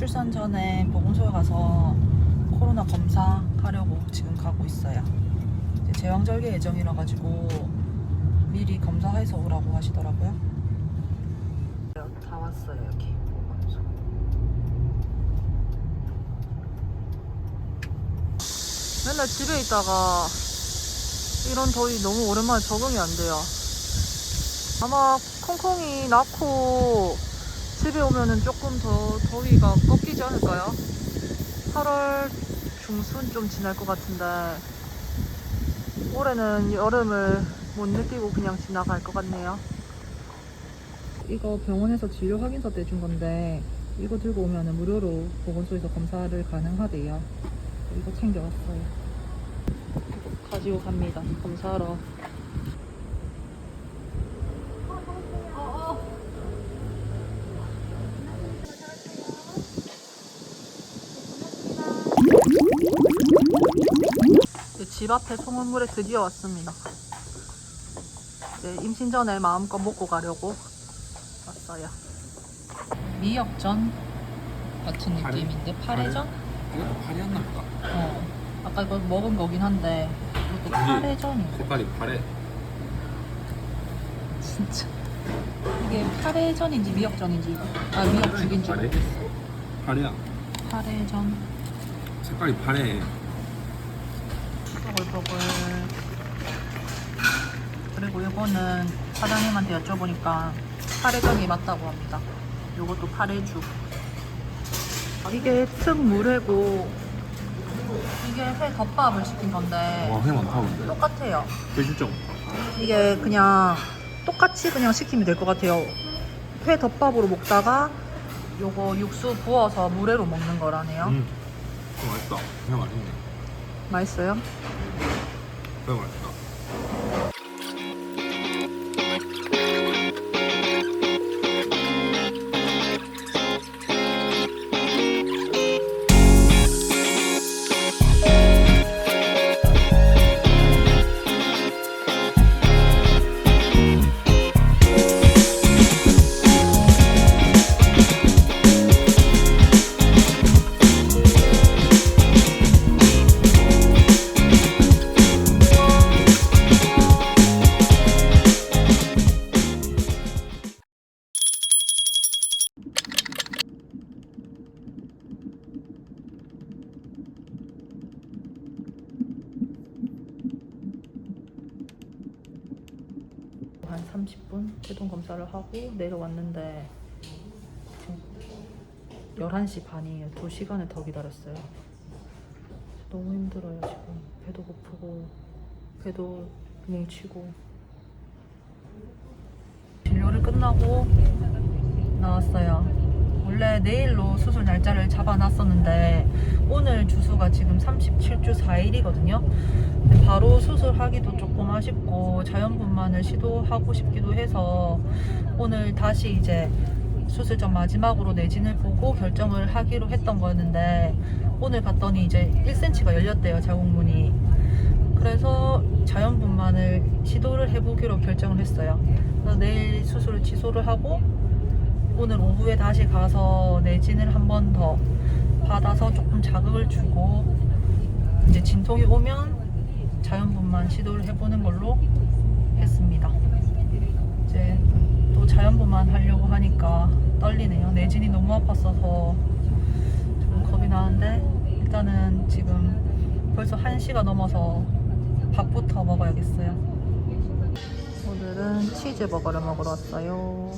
출산 전에 보건소에 가서 코로나 검사하려고 지금 가고 있어요. 제왕절개 예정이라 가지고 미리 검사해서 오라고 하시더라고요. 다 왔어요 여기. 맨날 집에 있다가 이런 더위 너무 오랜만에 적응이 안 돼요. 아마 콩콩이 낳고 집에 오면은 조금 더 더위가 꺾이지 않을까요? 8월 중순 좀 지날 것 같은데 올해는 여름을 못 느끼고 그냥 지나갈 것 같네요. 이거 병원에서 진료 확인서 떼준 건데 이거 들고 오면은 무료로 보건소에서 검사를 가능하대요. 이거 챙겨왔어요. 가지고 갑니다. 검사하러. 이제 집 앞에 송원물에 드디어 왔습니다. 이제 임신 전에 마음껏 먹고 가려고 왔어요. 미역전 같은 파래? 느낌인데 파래전? 이것도 파리였나 보다. 어. 아까 이거 먹은 거긴 한데 이것도 파래전이에요. 색깔이 파래. 진짜. 이게 파래전인지 미역전인지 아 미역죽인지 파래? 파래야. 파래전 색깔이 파래. 뽀글뽀글. 그리고 이거는 사장님한테 여쭤보니까 파래전이 맞다고 합니다. 요것도 파래죽. 이게 특물회고 이게 회 덮밥을 시킨 건데 와, 회 많다 근데. 똑같아요. 회 진짜. 이게 그냥 똑같이 그냥 시키면 될 것 같아요. 회 덮밥으로 먹다가 요거 육수 부어서 물회로 먹는 거라네요. 음. 회 맛있다. 회 맛있네. 맛있어요? 회 맛있다. 한 30분 제동 검사를 하고 내려왔는데 지금 11시 반이에요. 2시간을 더 기다렸어요. 너무 힘들어요, 지금. 배도 고프고, 배도 뭉치고. 진료를 끝나고 나왔어요. 원래 내일로 수술 날짜를 잡아놨었는데 오늘 주수가 지금 37주 4일이거든요. 바로 수술하기도 조금 아쉽고 자연분만을 시도하고 싶기도 해서 오늘 다시 이제 수술 전 마지막으로 내진을 보고 결정을 하기로 했던 거였는데 오늘 봤더니 이제 1cm가 열렸대요 자궁문이 그래서 자연분만을 시도를 해보기로 결정을 했어요 그래서 내일 수술을 취소를 하고 오늘 오후에 다시 가서 내진을 한 번 더 받아서 조금 자극을 주고 이제 진통이 오면 자연분만 시도를 해보는 걸로 했습니다. 이제 또 자연분만 하려고 하니까 떨리네요. 내진이 너무 아팠어서 좀 겁이 나는데 일단은 지금 벌써 1시가 넘어서 밥부터 먹어야겠어요. 오늘은 치즈버거를 먹으러 왔어요.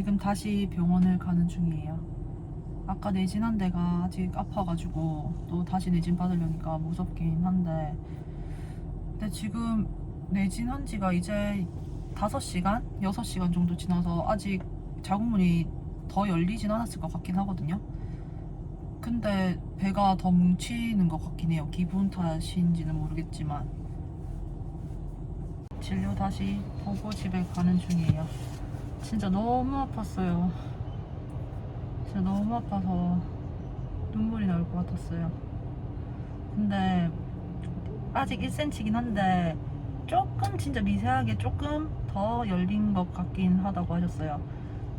지금 다시 병원을 가는 중이에요. 아까 내진한 데가 아직 아파가지고 또 다시 내진 받으려니까 무섭긴 한데 근데 지금 내진한 지가 이제 5시간? 6시간 정도 지나서 아직 자궁문이 더 열리진 않았을 것 같긴 하거든요. 근데 배가 더 뭉치는 것 같긴 해요. 기분 탓인지는 모르겠지만 진료 다시 보고 집에 가는 중이에요. 진짜 너무 아팠어요. 진짜 너무 아파서 눈물이 나올 것 같았어요. 근데 아직 1cm긴 한데 조금 진짜 미세하게 조금 더 열린 것 같긴 하다고 하셨어요.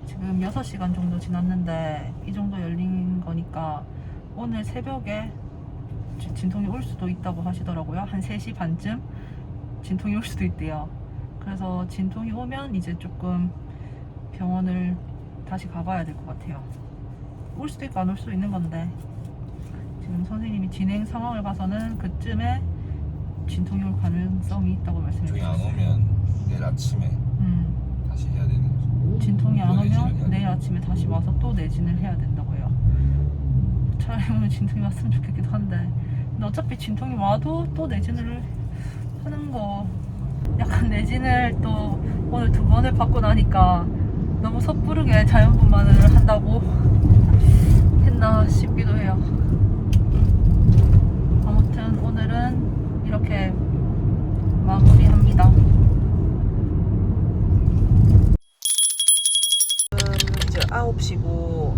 지금 6시간 정도 지났는데 이 정도 열린 거니까 오늘 새벽에 지- 진통이 올 수도 있다고 하시더라고요. 한 3시 반쯤 진통이 올 수도 있대요. 그래서 진통이 오면 이제 조금 병원을 다시 가봐야 될 것 같아요. 올 수도 있고 안 올 수도 있는 건데 지금 선생님이 진행 상황을 봐서는 그쯤에 진통이 올 가능성이 있다고 말씀해 저기 안 주셨어요. 오면 내일 아침에 음, 다시 해야 되는 거죠. 진통이 안 오면 내일 아침에 다시 와서 또 내진을 해야 된다고요. 차라리 오늘 진통이 왔으면 좋겠기도 한데 근데 어차피 진통이 와도 또 내진을 하는 거 약간 내진을 또 오늘 두 번을 받고 나니까 너무 섣부르게 자연분만을 한다고 했나 싶기도 해요. 아무튼 오늘은 이렇게 마무리합니다. 지금 이제 9시고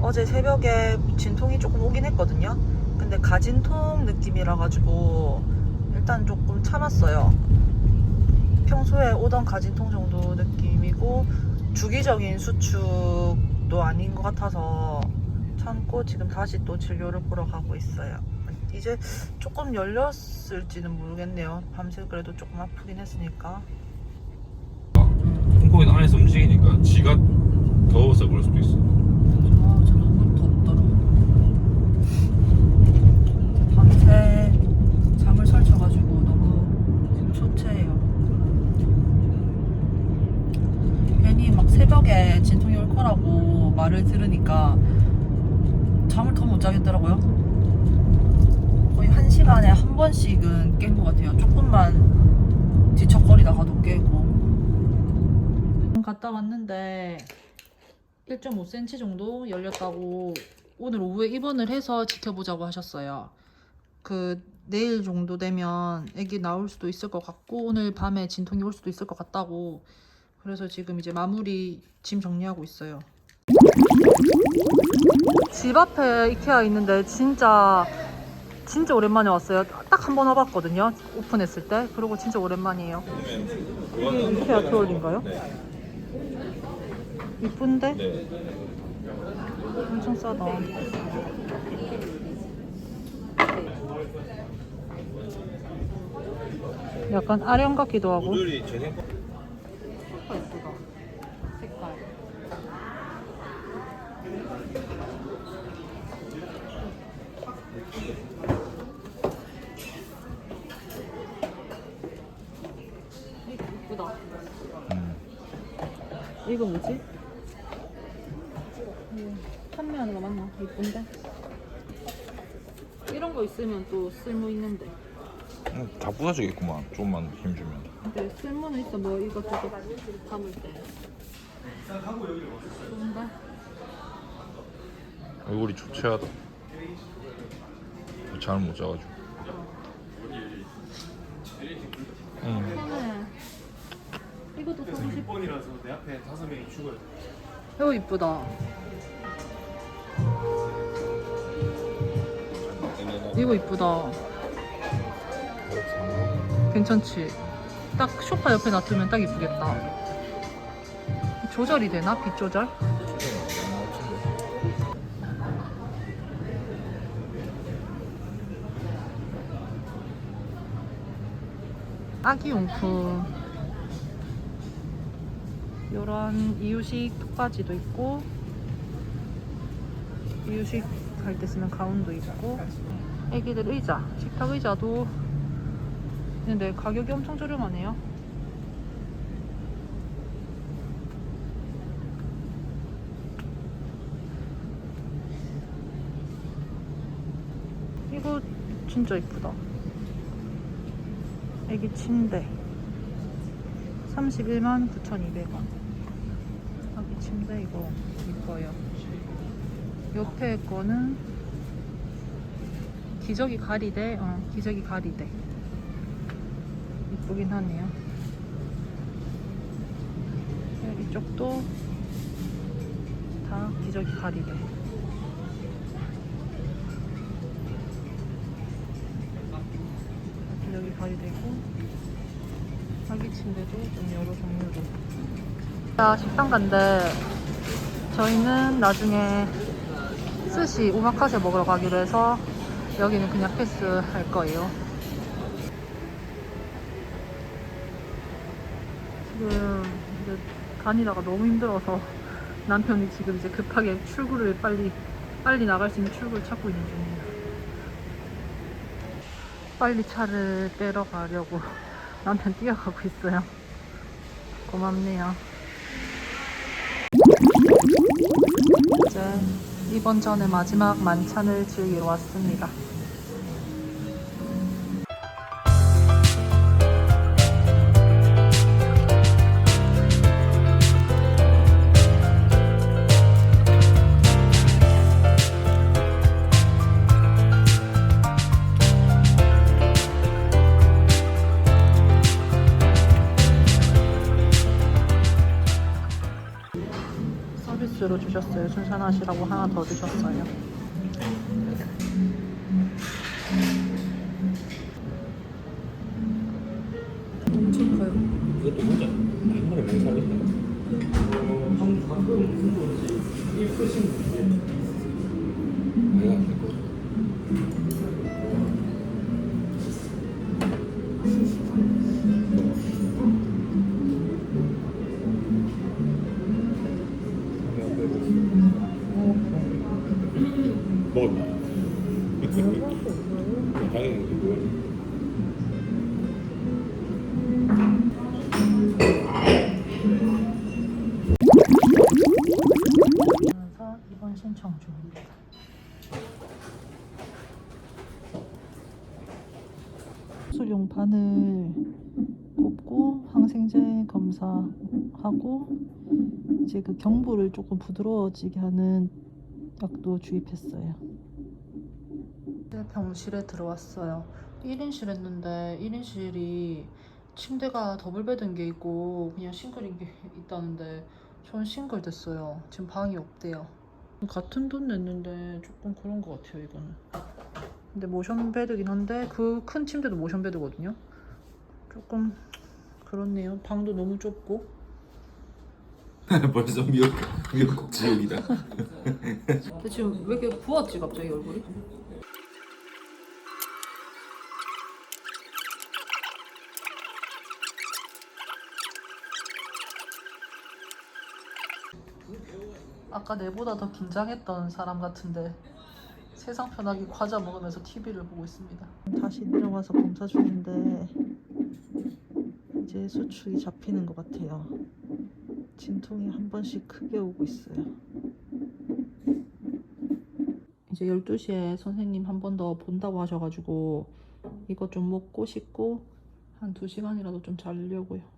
어제 새벽에 진통이 조금 오긴 했거든요. 근데 가진통 느낌이라 가지고 일단 조금 참았어요. 평소에 오던 가진통 정도 느낌이고 주기적인 수축도 아닌 것 같아서 참고 지금 다시 또 진료를 보러 가고 있어요. 이제 조금 열렸을지는 모르겠네요. 밤새 그래도 조금 아프긴 했으니까. 콩콩이 안에서 움직이니까 지가 더워서 그럴 수도 있어. 아, 저 너무 덥더라고. 밤새 잠을 설쳐가지고 너무 초췌해요. 괜히 막 새벽에 진통이 올 거라고 말을 들으니까 잠을 더 못 자겠더라고요. 거의 한 시간에 한 번씩은 깬 것 같아요. 조금만 뒤척거리다가도 깨고. 갔다 왔는데 1.5cm 정도 열렸다고 오늘 오후에 입원을 해서 지켜보자고 하셨어요. 그 내일 정도 되면 아기 나올 수도 있을 것 같고 오늘 밤에 진통이 올 수도 있을 것 같다고 그래서 지금 이제 마무리 짐 정리하고 있어요. 집 앞에 이케아 있는데 진짜 진짜 오랜만에 왔어요. 딱 한 번 와봤거든요. 오픈했을 때. 그리고 진짜 오랜만이에요. 이게 이케아 큐얼인가요? 이쁜데? 엄청 싸다. 약간 아령 같기도 하고. 모델이 제 생각 색깔. 이거 뭐지? 이거 판매하는 거 맞나? 예쁜데? 이런 거 있으면 또 쓸모 있는데. 다 부서지겠구만. 좀만 힘 주면. 근데 쓸모는 있어 뭐 이것저것 담을 때. 좋은데? 얼굴이 초췌하다. 잠을 못 자가지고. 응. 이것도 사고 싶어. 6번이라서 내 앞에 다섯 명이 죽어요. 이거 이쁘다. 이거 이쁘다. 괜찮지? 딱 소파 옆에 놔두면 딱 이쁘겠다. 조절이 되나? 빛 조절? 아기 용품. 이런 이유식 턱바지도 있고 이유식 갈 때 쓰는 가운도 있고 애기들 의자 식탁 의자도 있는데 가격이 엄청 저렴하네요 이거 진짜 이쁘다 애기 침대 31만 9,200원. 아기 침대 이거 이뻐요. 옆에 거는 기저귀 가리대, 어, 기저귀 가리대. 이쁘긴 하네요. 네, 이쪽도 다 기저귀 가리대. 기저귀 가리대고 아기 침대도 좀 여러 종류로. 자, 식당 간데 저희는 나중에 스시 오마카세 먹으러 가기로 해서 여기는 그냥 패스 할 거예요. 지금 이제 다니다가 너무 힘들어서 남편이 지금 이제 급하게 출구를 빨리 빨리 나갈 수 있는 출구를 찾고 있는 중이에요. 빨리 차를 빼러 가려고 남편 뛰어가고 있어요. 고맙네요. 이제 이번 전의 마지막 만찬을 즐기러 왔습니다. 주셨어요. 순산하시라고 하나 더 주셨어요. 엄청 커요. 이것도 혼자 한 마리 못 살겠다. 내가 당연히 뭐 그래서 입원 신청 중입니다. 수용 반을 꽂고 항생제 검사하고 이제 그 경부를 조금 부드러워지게 하는 약도 주입했어요. 네, 병실에 들어왔어요. 1인실 했는데 1인실이 침대가 더블 베드인 게 있고 그냥 싱글인 게 있다는데 전 싱글 됐어요. 지금 방이 없대요. 같은 돈 냈는데 조금 그런 것 같아요 이거는. 근데 모션 베드긴 한데 그 큰 침대도 모션 베드거든요. 조금 그렇네요. 방도 너무 좁고. 벌써 미역 미역국 지옥이다. 근데 지금 왜 이렇게 부었지 갑자기 얼굴이? 아까 내보다 더 긴장했던 사람 같은데 세상 편하게 과자 먹으면서 TV를 보고 있습니다. 다시 내려와서 검사 중인데 이제 수축이 잡히는 것 같아요. 진통이 한 번씩 크게 오고 있어요. 이제 12시에 선생님 한 번 더 본다고 하셔가지고 이것 좀 먹고 씻고 한 2시간이라도 좀 자려고요.